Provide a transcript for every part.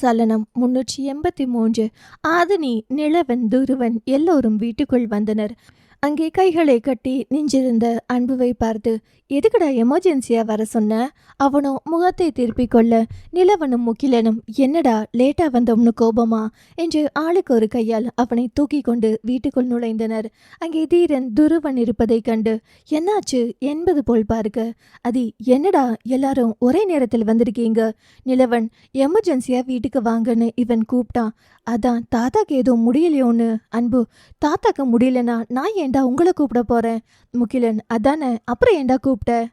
சலனம் முன்னூற்றி எண்பத்தி மூன்று. ஆதினி நிலவன் துருவன் எல்லோரும் வீட்டுக்குள் வந்தனர். அங்கே கைகளை கட்டி நின்றிருந்த அன்புவை பார்த்து எதுக்குடா எமர்ஜென்சியா வர சொன்ன? அவனோ முகத்தை திருப்பிக் கொள்ள நிலவனும் முகிலனும் என்னடா லேட்டா வந்தோம்னு கோபமா? என்று ஆளுக்கு ஒரு கையால் அவனை தூக்கி கொண்டு வீட்டுக்குள் நுழைந்தனர். அங்கே தீரன் துருவன் இருப்பதைக் கண்டு என்னாச்சு? என்பது போல் பார்க்க அது என்னடா எல்லாரும் ஒரே நேரத்தில் வந்திருக்கீங்க? நிலவன் எமர்ஜென்சியா வீட்டுக்கு வாங்கன்னு இவன் கூப்பிட்டான் அதான் தாத்தாக்கு ஏதோ முடியலையோன்னு. அன்பு தாத்தாக்கு முடியலனா நான் ஏன்டா உங்களை கூப்பிட போறேன் முகிலன்? அதானே? அப்புறம் ஏன்டா கூப்பிட்ட?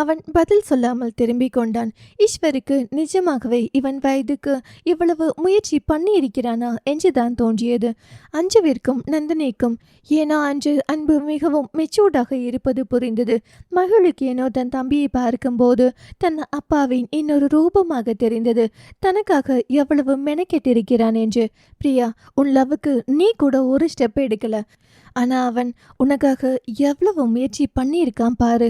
அவன் பதில் சொல்லாமல் திரும்பிக் கொண்டான். ஈஸ்வருக்கு நிஜமாகவே இவன் வயதுக்கு இவ்வளவு முயற்சி பண்ணி இருக்கிறானா என்றுதான் தோன்றியது. அஞ்சுவிற்கும் நந்தினிக்கும் ஏனோ அன்று அன்பு மிகவும் மெச்சூர்டாக இருப்பது புரிந்தது. மகளுக்கு ஏனோ தன் தம்பியை பார்க்கும்போது தன் அப்பாவின் இன்னொரு ரூபமாக தெரிந்தது. தனக்காக எவ்வளவு மெனக்கெட்டிருக்கிறான் என்று. பிரியா உன் லவ்வுக்கு நீ கூட ஒரு ஸ்டெப் எடுக்கல. ஆனால் அவன் உனக்காக எவ்வளவு முயற்சி பண்ணியிருக்கான் பாரு.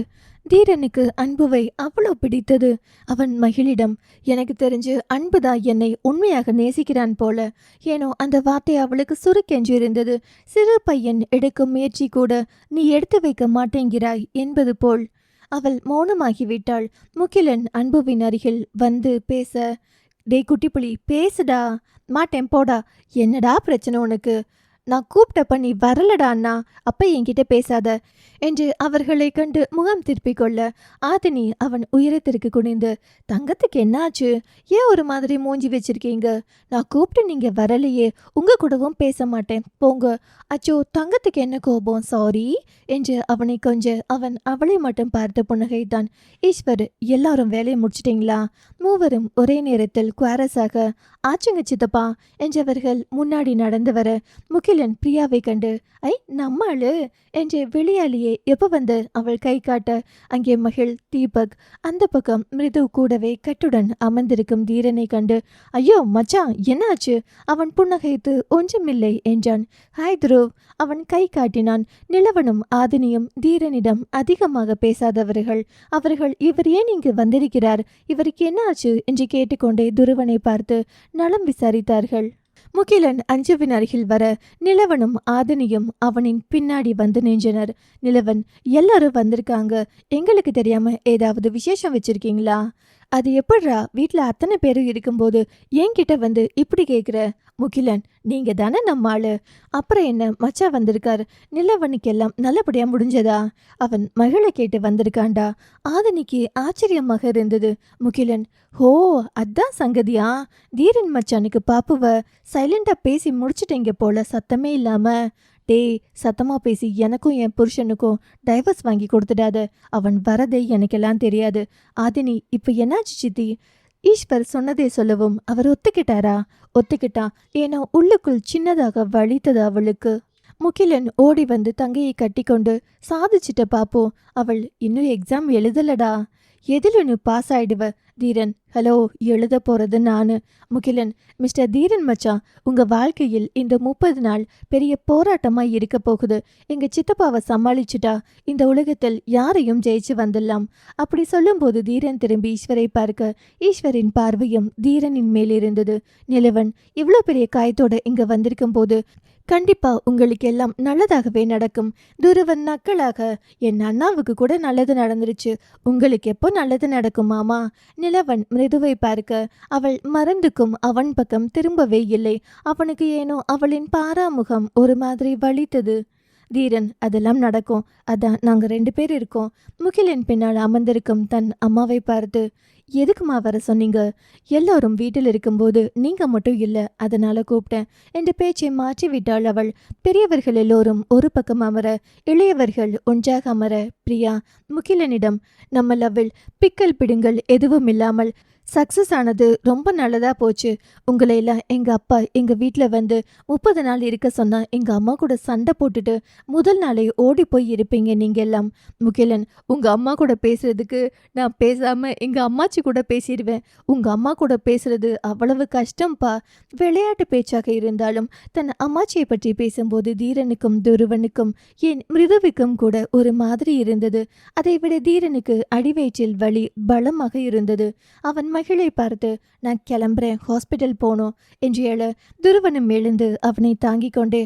தீரனுக்கு அன்புவை அவ்வளோ பிடித்தது. அவன் மகிழிடம் எனக்கு தெரிஞ்சு அன்புதான் என்னை உண்மையாக நேசிக்கிறான் போல. ஏனோ அந்த வார்த்தை அவளுக்கு சுருக்கென்று இருந்தது சிறு பையன் எடுக்கும் முயற்சி கூட நீ எடுத்து வைக்க மாட்டேங்கிறாய் என்பது போல். அவள் மௌனமாகிவிட்டாள். முகிலன் அன்புவின் அருகில் வந்து பேச டேய் குட்டிப்புலி பேசுடா. மாட்டேன் போடா. என்னடா பிரச்சனை உனக்கு? நான் கூப்பிட்டப்ப நீ வரலடா அண்ணா அப்ப என்கிட்ட பேசாத என்று அவர்களை கண்டு முகம் திருப்பிக் கொள்ள ஆதினி அவன் உயரத்திற்கு குனிந்து தங்கத்துக்கு என்னாச்சு? ஏன் ஒரு மாதிரி மூஞ்சி வச்சிருக்கீங்க? நான் கூப்பிட்டு நீங்க வரலையே உங்க கூடவும் பேச மாட்டேன் போங்க. அச்சோ தங்கத்துக்கு என்ன கோபம் சாரி என்று அவனை கொஞ்ச அவன் அவளை மட்டும் பார்த்து புன்னகைத்தான். ஈஸ்வர் எல்லாரும் வேலையை முடிச்சிட்டீங்களா? மூவரும் ஒரே நேரத்தில் குவாரஸாக ஆச்சுங்க சித்தப்பா என்றவர்கள் முன்னாடி நடந்து வர முகிலன் பிரியாவை கண்டு ஐ நம்மாளு? என்று வெளியாலேயே எப்ப வந்து அவள் கை காட்ட அங்கே மகிழ் தீபக் அந்த பக்கம் மிருது கூடவே கட்டுடன் அமர்ந்திருக்கும் தீரனை கண்டு ஐயோ மச்சான் என்னாச்சு? அவன் புன்னகைத்து ஒன்றுமில்லை என்றான். ஹாய் துருவ் அவன் கை காட்டினான். நிலவனும் ஆதினியும் தீரனிடம் அதிகமாக பேசாதவர்கள். அவர்கள் இவர் ஏன் இங்கு வந்திருக்கிறார்? இவருக்கு என்னாச்சு? என்று கேட்டுக்கொண்டே துருவனை பார்த்து நலம் விசாரித்தார்கள். முகிலன் அஞ்சுவின் அருகில் வர நிலவனும் ஆதினியும் அவனின் பின்னாடி வந்து நின்றனர். நிலவன் எல்லாரும் வந்திருக்காங்க. எங்களுக்கு தெரியாம ஏதாவது விசேஷம் வச்சிருக்கீங்களா? அது எப்படிரா வீட்ல அத்தனை பேர் இருக்கும்போது என்கிட்ட வந்து இப்படி கேட்குற முகிலன் நீங்க தானே நம்ம ஆள். அப்புறம் என்ன? மச்சா வந்திருக்காரு. நிலவனுக்கெல்லாம் நல்லபடியா முடிஞ்சதா? அவன் மகளை கேட்டு வந்திருக்கான்டா. ஆதனிக்கு ஆச்சரியமாக இருந்தது. முகிலன் ஹோ அதான் சங்கதியா? தீரன் மச்சானுக்கு பாப்புவ சைலண்டா பேசி முடிச்சிட்டீங்க போல சத்தமே இல்லாம. டேய் சத்தமா பேசி எனக்கும் என் புருஷனுக்கும் டைவர்ஸ் வாங்கி கொடுத்துடாத. அவன் வரதே எனக்கெல்லாம் தெரியாது. ஆதினி இப்ப என்னாச்சு சித்தி? ஈஸ்வர் சொன்னதே சொல்லவும் அவர் ஒத்துக்கிட்டாரா? ஒத்துக்கிட்டா. ஏன்னா உள்ளுக்குள் சின்னதாக வலித்தது அவளுக்கு. முகிலன் ஓடி வந்து தங்கையை கட்டிக்கொண்டு சாதிச்சிட்ட பாப்போம். அவள் இன்னும் எக்ஸாம் எழுதலடா. எதில் பாஸ் ஆயிடுவ? தீரன் ஹலோ எழுத போறது நானு. முகிலன் மிஸ்டர் தீரன் மச்சான் உங்க வாழ்க்கையில் இந்த முப்பது நாள் பெரிய போராட்டமா இருக்க போகுது. எங்க சித்தப்பாவை சமாளிச்சுட்டா. இந்த உலகத்தில் யாரையும் ஜெயிச்சு வந்துடலாம். அப்படி சொல்லும்போது தீரன் திரும்பி ஈஸ்வரை பார்க்க. ஈஸ்வரின் பார்வையும் தீரனின் மேல் இருந்தது. நிலவன் இவ்வளோ பெரிய காயத்தோட இங்க வந்திருக்கும் போது கண்டிப்பா உங்களுக்கு எல்லாம் நல்லதாகவே நடக்கும். துருவன் நக்களாக என் அண்ணாவுக்கு கூட நல்லது நடந்துருச்சு. உங்களுக்கு எப்போ நல்லது நடக்கும் மாமா? நிலவன் மிருதுவை பார்க்க அவள் மறந்துக்கும். அவன் பக்கம் திரும்பவே இல்லை. அவனுக்கு ஏனோ அவளின் பாராமுகம் ஒரு மாதிரி வலித்தது. தீரன் அதெல்லாம் நடக்கும். அதான் நாங்க ரெண்டு பேர் இருக்கோம். முகிலின் பின்னால் அமர்ந்திருக்கும் தன் அம்மாவை பார்த்து எதுக்குமா வர சொன்னீங்க? எல்லாரும் வீட்டில் இருக்கும்போது நீங்க மட்டும் இல்ல அதனால கூப்பிட்டேன். என்ற பேச்சை மாற்றி விட்டாள் அவள். பெரியவர்கள் எல்லோரும் ஒரு பக்கம் அமர இளையவர்கள் ஒன்றாக அமர பிரியா முகிலனிடம் நம்ம லவ்வில் பிக்கல் பிடுங்கள் எதுவும் இல்லாமல் சக்ஸஸ் ஆனது ரொம்ப நல்லதா போச்சு. உங்களை எல்லாம் எங்க அப்பா எங்க வீட்டில் வந்து முப்பது நாள் இருக்க சொன்னா எங்க அம்மா கூட சண்டை போட்டுட்டு முதல் நாளே ஓடி போய் இருப்பீங்க நீங்க எல்லாம். முகிலன் உங்க அம்மா கூட பேசுறதுக்கு நான் பேசாம எங்க அம்மாச்சி கூட பேசிடுவேன். உங்க அம்மா கூட பேசுறது அவ்வளவு கஷ்டம்ப்பா விளையாட்டு பேச்சாக இருந்தாலும் தன் அம்மாச்சியை பற்றி பேசும்போது தீரனுக்கும் துருவனுக்கும் என் மிருதுவுக்கும் கூட ஒரு மாதிரி இருந்தது. அதைவிட தீரனுக்கு அடிவயிற்றில் வலி பலமாக இருந்தது. அவன் மகளை பார்த்து நான் கிளம்புறேன் ஹாஸ்பிட்டல் போகணும் என்று எழ துருவனும் எழுந்து அவனை தாங்கிக் கொண்டே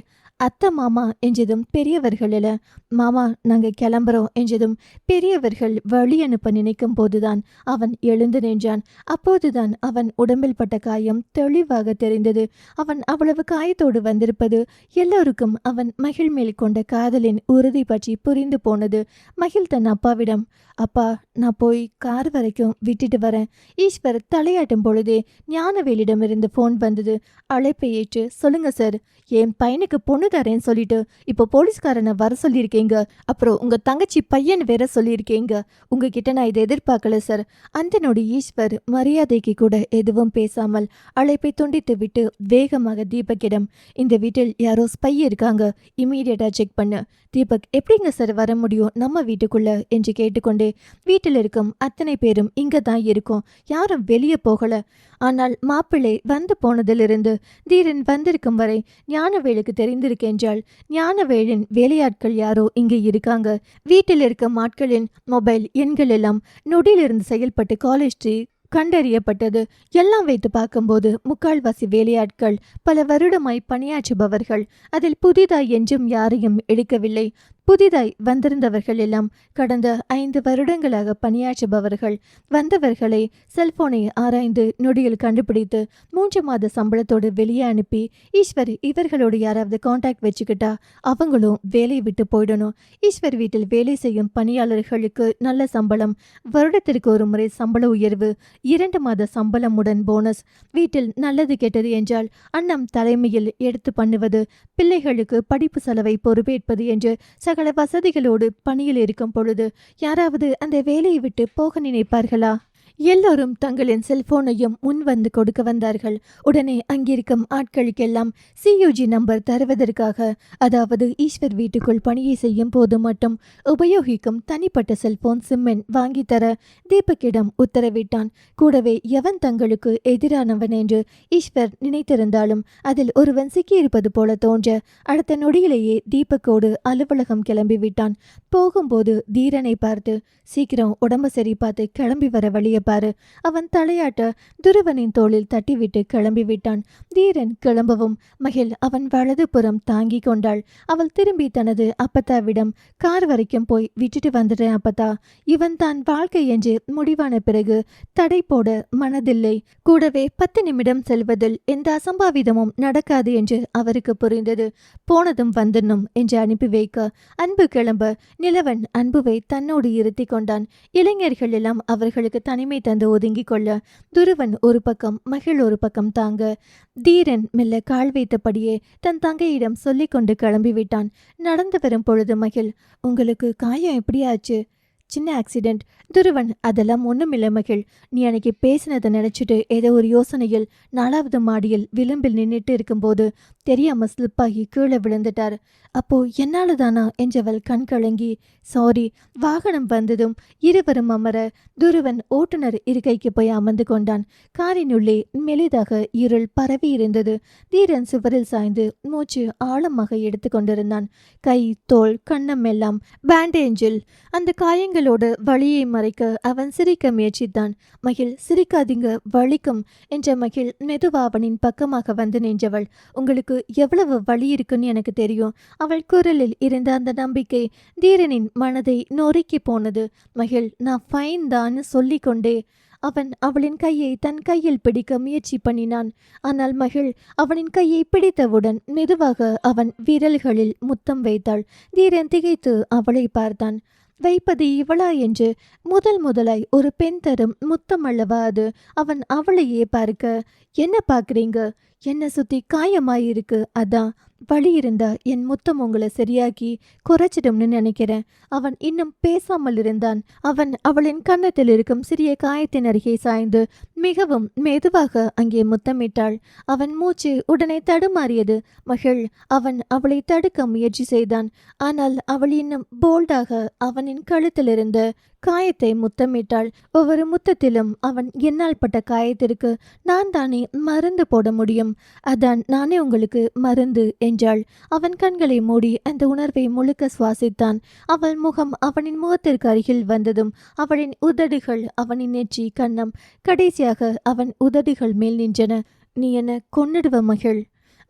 அத்தை மாமா என்றதும் பெரியவர்கள் எழ மாமா நாங்க கிளம்புறோம் என்றதும் பெரியவர்கள் வழி அனுப்ப நினைக்கும் போதுதான் அவன் எழுந்து நின்றான். அப்போதுதான் அவன் உடம்பில் பட்ட காயம் தெளிவாக தெரிந்தது. அவன் அவ்வளவு காயத்தோடு வந்திருப்பது எல்லோருக்கும் அவன் மகிழ் மேல் கொண்ட காதலின் உறுதி பற்றி புரிந்து போனது மகிழ் தன் அப்பாவிடம். அப்பா நான் போய் கார் வரைக்கும் விட்டுட்டு வரேன். ஈஸ்வர் தலையாட்டும் பொழுதே ஞானவேலிடமிருந்து ஃபோன் வந்தது. அழைப்பை ஏற்று சொல்லுங்க சார் என் பையனுக்கு பொண்ணு தரேன்னு சொல்லிட்டு இப்போ போலீஸ்காரனை வர சொல்லியிருக்கீங்க. அப்புறம் உங்க தங்கச்சி பையன் வேற சொல்லியிருக்கீங்க. உங்ககிட்ட நான் இதை எதிர்பார்க்கல சார் அந்தனோட ஈஸ்வர் மரியாதைக்கு கூட எதுவும் பேசாமல் அழைப்பை துண்டித்து விட்டு வேகமாக தீபக்கிடம் இந்த வீட்டில் யாரோ ஸ்பை இருக்காங்க. இமீடியட்டா செக் பண்ணு. தீபக் எப்படிங்க சார் வர முடியும்? நம்ம வீட்டுக்குள்ள? என்று கேட்டுக்கொண்டே வீட்டில் இருக்கும் அத்தனை பேரும் இங்க தான் இருக்கும். யாரும் வெளியே போகல. ஆனால் மாப்பிள்ளை வந்து போனதிலிருந்து தீரன் வந்திருக்கும் வரை ஞானவேலுக்கு தெரிந்திருக்க என்றால் ஞானவேலின் வேலையாட்கள் யாரோ இங்கே இருக்காங்க. வீட்டில் இருக்கும் ஆட்களின் மொபைல் எண்கள் எல்லாம் நொடியிலிருந்து செயல்பட்டு காலேஜ் ட்ரீ கண்டறியப்பட்டது. எல்லாம் வைத்து பார்க்கும்போது முக்கால்வாசி வேலையாட்கள் பல வருடமாய் பணியாற்றுபவர்கள் அதில் புதிதாய் என்றும் யாரையும் எடுக்கவில்லை. புதிதாய் வந்திருந்தவர்கள் எல்லாம் கடந்த ஐந்து வருடங்களாக பணியாற்றுபவர்கள். வந்தவர்களை செல்போனை ஆராய்ந்து நொடியில் கண்டுபிடித்து மூன்று மாத சம்பளத்தோடு வெளியே அனுப்பி ஈஸ்வர் இவர்களோடு யாராவது காண்டாக்ட் வச்சுக்கிட்டா அவங்களும் வேலையை விட்டு போயிடணும். ஈஸ்வர் வீட்டில் வேலை செய்யும் பணியாளர்களுக்கு நல்ல சம்பளம் வருடத்திற்கு ஒரு முறை சம்பள உயர்வு இரண்டு மாத சம்பளமுடன் போனஸ் வீட்டில் நல்லது கெட்டது என்றால் அண்ணம் தலைமையில் எடுத்து பண்ணுவது பிள்ளைகளுக்கு படிப்பு செலவை பொறுப்பேற்பது என்று சகல வசதிகளோடு பணியில் இருக்கும் பொழுது யாராவது அந்த வேலையை விட்டு போக நினைப்பார்களா? எல்லோரும் தங்களின் செல்போனையும் முன் வந்து கொடுக்க வந்தார்கள். உடனே அங்கிருக்கும் ஆட்களுக்கெல்லாம் சியூஜி நம்பர் தருவதற்காக அதாவது ஈஸ்வர் வீட்டுக்குள் பணியை செய்யும் போது மட்டும் உபயோகிக்கும் தனிப்பட்ட செல்போன் சிம்மென் வாங்கி தர தீபக்கிடம் உத்தரவிட்டான். கூடவே எவன் தங்களுக்கு எதிரானவன் என்று ஈஸ்வர் நினைத்திருந்தாலும் அதில் ஒருவன் சிக்கியிருப்பது போல தோன்ற அடுத்த நொடியிலேயே தீபக்கோடு அலுவலகம் கிளம்பிவிட்டான். போகும்போது தீரனை பார்த்து சீக்கிரம் உடம்ப சரி பார்த்து கிளம்பி வர வழியை பாரு. அவன் தலையாட்ட துருவனின் தோளில் தட்டிவிட்டு கிளம்பி விட்டான் தீரன் கிளம்பவும் மகிழ் அவன் வலது புறம் தாங்கி கொண்டாள். அவள் திரும்பி தனது அப்பத்தாவிடம் கார் வரைக்கும் போய் விட்டுட்டு வந்துட்டேன் அப்பத்தா. இவன் தான் வாழ்க்கை என்று முடிவான பிறகு தடை போட மனதில்லை. கூடவே பத்து நிமிடம் செல்வதில் எந்த அசம்பாவிதமும் நடக்காது என்று அவருக்கு புரிந்தது. போனதும் வந்துடணும் என்று அனுப்பி வைக்க அன்பு கிளம்ப நிலவன் அன்புவை தன்னோடு இருத்தி கொண்டான். இளைஞர்கள் எல்லாம் அவர்களுக்கு தனிமை தந்து ஒதுங்கிக் கொள்ள துருவன் ஒரு பக்கம் மகிழ் ஒரு பக்கம் தாங்க. தீரன் மெல்ல கால் வைத்தபடியே தன் தங்கையிடம் சொல்லிக்கொண்டு கிளம்பிவிட்டான். நடந்து வரும் பொழுது மகிழ் உங்களுக்கு காயம் எப்படியாச்சு? சின்ன ஆக்சிடென்ட் துருவன் அதெல்லாம் ஒண்ணுமில்ல மகிழ் நீ அன்னைக்கு பேசினதை நினைச்சிட்டு ஏதோ ஒரு யோசனையில் நாலாவது மாடியில் விளிம்பில் நின்னுட்டு இருக்கும்போது தெரியாம ஸ்லிப் ஆகி கீழே விழுந்துட்டார். அப்போ என்னால தானா என்றவள் கண் கலங்கி சாரி வாகனம் வந்ததும் இருவரும் அமர துருவன் ஓட்டுநர் இருக்கைக்கு போய் அமர்ந்து கொண்டான். காரினுள்ளே மெலிதாக இருள் பரவி இருந்தது. தீரன் சுவரில் சாய்ந்து மூச்சு ஆழமாக எடுத்து கொண்டிருந்தான். கை தோல் கண்ணம் எல்லாம் பேண்டேஜில் அந்த காயங்கள் காயங்களோடு வழியை மறைக்க அவன் சிரிக்க முயற்சித்தான். மகிழ் சிரிக்காதீங்க வலிக்கும் என்ற மகிழ் மெதுவா அவனின் பக்கமாக வந்து நின்றவள். உங்களுக்கு எவ்வளவு வலி இருக்குன்னு எனக்கு தெரியும். அவள் குரலில் இருந்த அந்த நம்பிக்கை தீரனின் மனதை நொறுக்கி போனது. மகிழ் நான் ஃபைன் தான் சொல்லிக்கொண்டே அவன் அவளின் கையை தன் கையில் பிடிக்க முயற்சி பண்ணினான். ஆனால் மகிழ் அவனின் கையை பிடித்தவுடன் மெதுவாக அவன் விரல்களில் முத்தம் வைத்தாள். தீரன் திகைத்து அவளை பார்த்தான். வைப்பது இவளா என்று முதல் முதலாய் ஒரு பெண் தரும் முத்தம் அல்லவா அது. அவன் அவளையே பார்க்க என்ன பார்க்குறீங்க? என்ன சுத்தி காயமாயிருக்கு? அதான் வழி இருந்தா என் முத்தம் உங்களை சரியாக்கி குறைச்சிடும்னு நினைக்கிறேன். அவன் இன்னும் பேசாமல் இருந்தான். அவன் அவளின் கன்னத்தில் இருக்கும் சிறிய காயத்தின் அருகே சாய்ந்து மிகவும் மெதுவாக அங்கே முத்தமிட்டாள். அவன் மூச்சு உடனே தடுமாறியது. மகிழ் அவன் அவளை தடுக்க முயற்சி செய்தான். ஆனால் அவள் இன்னும் போல்டாக அவனின் கழுத்திலிருந்த காயத்தை முத்தமிட்டாள். ஒவ்வொரு முத்தத்திலும் அவன் என்னால் பட்ட காயத்திற்கு நான் தானே மருந்து போட முடியும். அதான் நானே உங்களுக்கு மருந்து என்றாள். அவன் கண்களை மூடி அந்த உணர்வை முழுக்க சுவாசித்தான். அவள் முகம் அவனின் முகத்திற்கு அருகில் வந்ததும் அவளின் உதடுகள் அவனின் நெற்றி கண்ணம். கடைசியாக அவன் உதடுகள் மேல் நின்றன. நீ என கொன்னிடுவ மகிழ்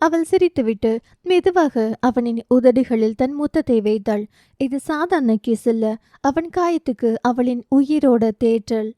அவள் சிரித்துவிட்டு மெதுவாக அவனின் உதடுகளில் தன் முத்தத்தை வைத்தாள். இது சாதாரண கிஸ் இல்ல அவன் காயத்துக்கு அவளின் உயிரோட தேற்றல்.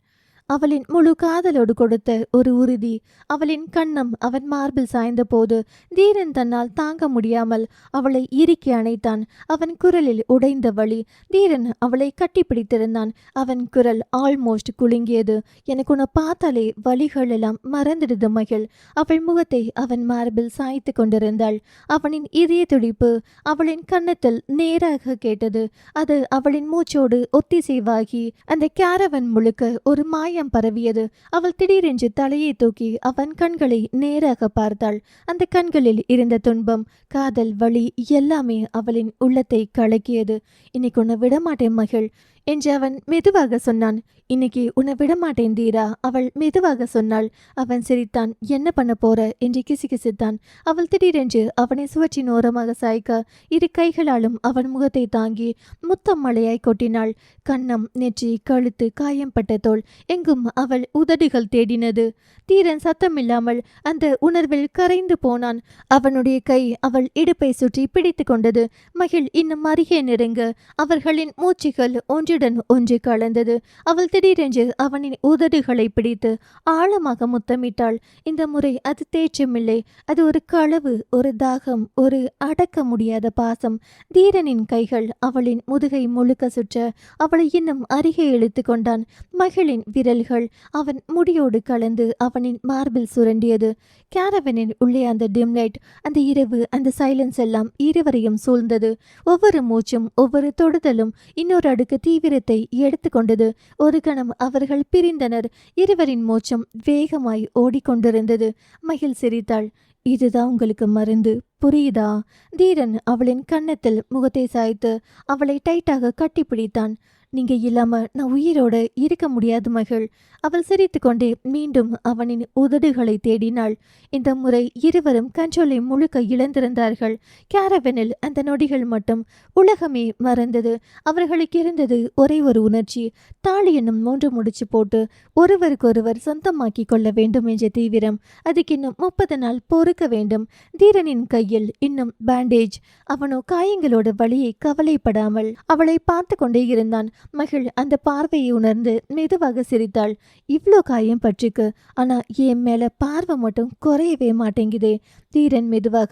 அவளின் முழு காதலோடு கொடுத்த ஒரு உறுதி. அவளின் கண்ணம் அவன் மார்பில் சாய்ந்த போது தீரன் தன்னால் தாங்க முடியாமல் அவளை இறுக்கி அணைத்தான். அவன் குரலில் உடைந்த வழி. தீரன் அவளை கட்டிப்பிடித்திருந்தான். அவன் குரல் ஆல்மோஸ்ட் குலுங்கியது. எனக்கு உன்னை பார்த்தாலே வழிகள் எல்லாம் மறந்துடுது மகிழ் அவள் முகத்தை அவன் மார்பில் சாய்த்து கொண்டிருந்தாள். அவனின் இதய துடிப்பு அவளின் கன்னத்தில் நேராக கேட்டது. அது அவளின் மூச்சோடு ஒத்திசைவாகி அந்த கேரவன் முழுக்க ஒரு பயம் பரவியது. அவள் திடீரென்று தலையை தூக்கி அவன் கண்களை நேராக பார்த்தாள். அந்த கண்களில் இருந்த துன்பம் காதல் வலி எல்லாமே அவளின் உள்ளத்தை கலக்கியது. இன்னைக்கு உன்னை விடமாட்டேன் மகிழ் என்று அவன் மெதுவாக சொன்னான். இன்னைக்கு உன்னை விடமாட்டேன் தீரா அவள் மெதுவாக சொன்னாள். அவன் சிரித்தான். என்ன பண்ண போற? என்று கிசுகிசித்தான். அவள் திடீரென்று அவனை சுவற்றின் ஓரமாக சாய்க்க இரு கைகளாலும் அவன் முகத்தை தாங்கி முத்தம் மழையாய் கொட்டினாள். கண்ணம் நெற்றி கழுத்து காயம்பட்ட தோல் எங்கும் அவள் உதடுகள் தேடினது. தீரன் சத்தமில்லாமல் அந்த உணர்வில் கரைந்து போனான். அவனுடைய கை அவள் இடுப்பை சுற்றி பிடித்து கொண்டது. மகிழ் இன்னும் அருகே நெருங்க அவர்களின் மூச்சுகள் ஒன்று நெஞ்சுடன் ஒன்று கலந்தது. அவள் திடீரென்று அவனின் உதடுகளை பிடித்து ஆழமாக முத்தமிட்டாள். இந்த முறை அது தேற்றமில்லை. அது ஒரு களவு ஒரு தாகம் ஒரு அடக்க முடியாத பாசம். தீரனின் கைகள் அவளின் முதுகை முழுக்க சுற்ற அவளை இன்னும் அருகே இழுத்து கொண்டான். மகளின் விரல்கள் அவன் முடியோடு கலந்து அவனின் மார்பில் சுரண்டியது. கேரவனின் உள்ளே அந்த டிம்லைட் அந்த இரவு அந்த சைலன்ஸ் எல்லாம் இருவரையும் சூழ்ந்தது. ஒவ்வொரு மூச்சும் ஒவ்வொரு தொடுதலும் இன்னொரு அடுக்கு தீவிர தீவிரத்தை எடுத்துக்கொண்டது. ஒரு கணம் அவர்கள் பிரிந்தனர். இருவரின் மோச்சம் வேகமாய் ஓடிக்கொண்டிருந்தது. மகிழ் சிரித்தாள். இதுதான் உங்களுக்கு மருந்து? புரியுதா? தீரன் அவளின் கன்னத்தில் முகத்தை சாய்த்து அவளை டைட்டாக கட்டிப்பிடித்தான். நீங்க இல்லாம நான் உயிரோட இருக்க முடியாது மகள். அவள் சிரித்துக்கொண்டே மீண்டும் அவனின் உதடுகளை தேடினாள். இந்த முறை இருவரும் கண்ட்ரோலை முழுக்க இழந்திருந்தார்கள். கேரவனில் அந்த நொடிகள் மட்டும் உலகமே மறந்தது. அவர்களுக்கு இருந்தது ஒரே ஒரு உணர்ச்சி. தாலி என்னும் மூன்று முடிச்சு போட்டு ஒருவருக்கொருவர் சொந்தமாக்கி கொள்ள வேண்டும் என்ற தீவிரம். அதுக்கு இன்னும் முப்பது நாள் பொறுக்க வேண்டும். தீரனின் கையில் இன்னும் பேண்டேஜ் அவனோ காயங்களோட வழியை கவலைப்படாமல் அவளை பார்த்து கொண்டே இருந்தான். மகிழ் அந்த பார்வையை உணர்ந்து மெதுவாக சிரித்தாள். இவ்ளோ காயம் பற்றிக்கு. ஆனா என் மேல பார்வை மட்டும் குறையவே மாட்டேங்குதே. தீரன் மெதுவாக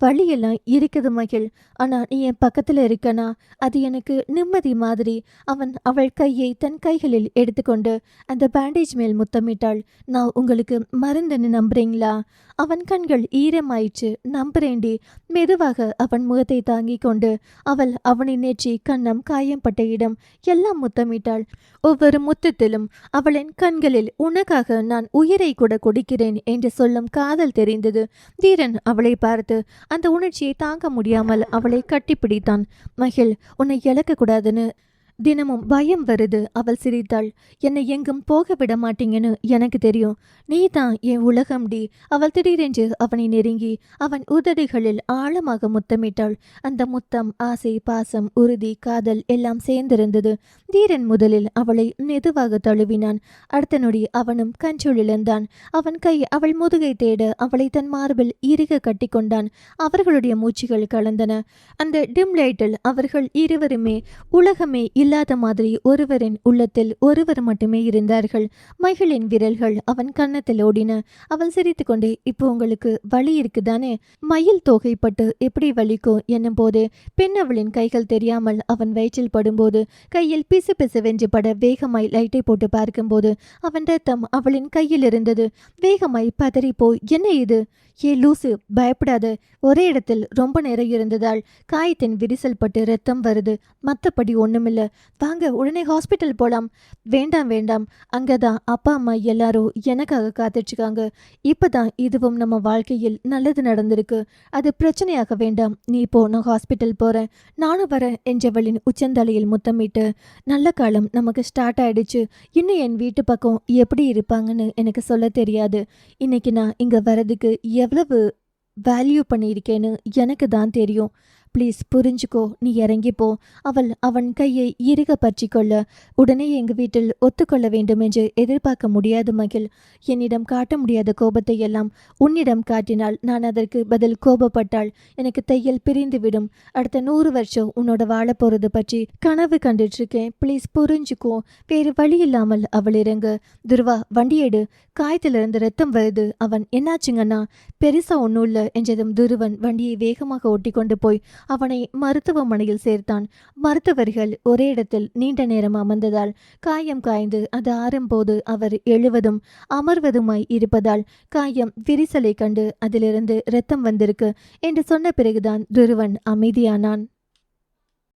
வழியெல்லாம் இருக்குது மகிழ் ஆனா நீ என் பக்கத்துல இருக்கனா? அது எனக்கு நிம்மதி மாதிரி. அவன் அவள் கையை தன் கைகளில் எடுத்துக்கொண்டு அந்த பேண்டேஜ் மேல் முத்தமிட்டாள். நான் உங்களுக்கு மருந்துன்னு நம்புறீங்களா? அவன் கண்கள் ஈரமாயிற்று. நம்புறேண்டி மெதுவாக அவன் முகத்தை தாங்கிக் கொண்டு அவள் அவனை நேற்றி கன்னம் காயம்பட்ட இடம் எல்லாம் முத்தமிட்டாள். ஒவ்வொரு முத்தத்திலும் அவளின் கண்களில் உனக்காக நான் உயிரை கூட கொடுக்கிறேன் என்று சொல்லும் காதல் தெரிந்தது. தீரன் அவளை பார்த்து அந்த உணர்ச்சியை தாங்க முடியாமல் அவளை கட்டிப்பிடித்தான். மகிழ் உன்னை இழக்கக்கூடாதுன்னு தினமும் பயம் வருது. அவள் சிரித்தாள். என்னை எங்கும் போக விட மாட்டீங்கன்னு எனக்கு தெரியும். நீ தான் என் உலகம் டி. அவள் திடீரென்று அவனை நெருங்கி அவன் உதடுகளில் ஆழமாக முத்தமிட்டாள். அந்த முத்தம் ஆசை பாசம் உறுதி காதல் எல்லாம் சேர்ந்திருந்தது. தீரன் முதலில் அவளை மெதுவாக தழுவினான். அடுத்த நொடி அவனும் கஞ்சொல் அவன் கை அவள் முதுகை தேட அவளை தன் மார்பில் இறுக கட்டிக்கொண்டான் அவர்களுடைய மூச்சுகள் கலந்தன. அந்த டிம் லைட்டில் அவர்கள் இருவருமே உலகமே இல்லாத மாதிரி ஒருவரின் உள்ளத்தில் ஒருவர் மட்டுமே இருந்தார்கள். மகிழின் விரல்கள் அவன் கன்னத்தில் ஓடின. அவள் சிரித்து கொண்டே இப்போ உங்களுக்கு வலி இருக்குதானே? மயில் தோகைப்பட்டு எப்படி வலிக்கும்? என்னும் போது பெண் அவளின் கைகள் தெரியாமல் அவன் வயிற்றில் படும்போது கையில் பிசு பிசுவென்று பட வேகமாய் லைட்டை போட்டு பார்க்கும்போது அவன் ரத்தம் அவளின் கையில் இருந்தது. வேகமாய் பதறி போய் என்ன இது? ஏ லூசு. பயப்படாத. ஒரே இடத்தில் ரொம்ப நேரம் இருந்ததால் காயத்தின் விரிசல் பட்டு ரத்தம் வருது. மத்தபடி ஒண்ணுமில்ல. வாங்க உடனே ஹாஸ்பிட்டல் போலாம். வேண்டாம் வேண்டாம். அங்கதான் அப்பா அம்மா எல்லாரும் எனக்காக காத்துட்ருக்காங்க. இப்பதான் இதுவும் நம்ம வாழ்க்கையில் நல்லது நடந்திருக்கு. அது பிரச்சனையாக வேண்டாம். நீ போ நான் ஹாஸ்பிட்டல் போறேன். நானும் வரேன் என்றவளின் உச்சந்தலையில் முத்தமிட்டு. நல்ல காலம் நமக்கு ஸ்டார்ட் ஆயிடுச்சு. இன்னும் என் வீட்டு பக்கம் எப்படி இருப்பாங்கன்னு எனக்கு சொல்ல தெரியாது. இன்னைக்கு நான் இங்க வரதுக்கு எவ்வளவு வேல்யூ பண்ணியிருக்கேன்னு எனக்கு தான் தெரியும். ப்ளீஸ் புரிஞ்சுக்கோ நீ இறங்கி போ. அவள் அவன் கையை இறுக பற்றி கொள்ள உடனே எங்கள் வீட்டில் ஒத்துக்கொள்ள வேண்டும் என்று எதிர்பார்க்க முடியாது மகிழ். என்னிடம் காட்ட முடியாத கோபத்தை எல்லாம் உன்னிடம் காட்டினால் நான் அதற்கு பதில் கோபப்பட்டால் எனக்கு தையல் பிரிந்துவிடும். அடுத்த நூறு வருஷம் உன்னோட வாழ போகிறது பற்றி கனவு கண்டுட்டு இருக்கேன் ப்ளீஸ் புரிஞ்சுக்கோ வேறு வழி இல்லாமல் அவள் இறங்க. துருவா வண்டி எடு. காயத்திலிருந்து ரத்தம் வருது. அவன் என்னாச்சுங்கண்ணா? பெருசா ஒன்றும் இல்லை என்றதும் துருவன் வண்டியை வேகமாக ஓட்டி கொண்டு போய் அவனை மருத்துவமனையில் சேர்த்தான். மருத்துவர்கள் ஒரே இடத்தில் நீண்ட நேரம் அமர்ந்ததால் காயம் காய்ந்து அது ஆறும்போது அவர் எழுவதும் அமர்வதுமாய் இருப்பதால் காயம் விரிசலை கண்டு அதிலிருந்து இரத்தம் வந்திருக்கு என்று சொன்ன பிறகுதான் துருவன் அமைதியானான்.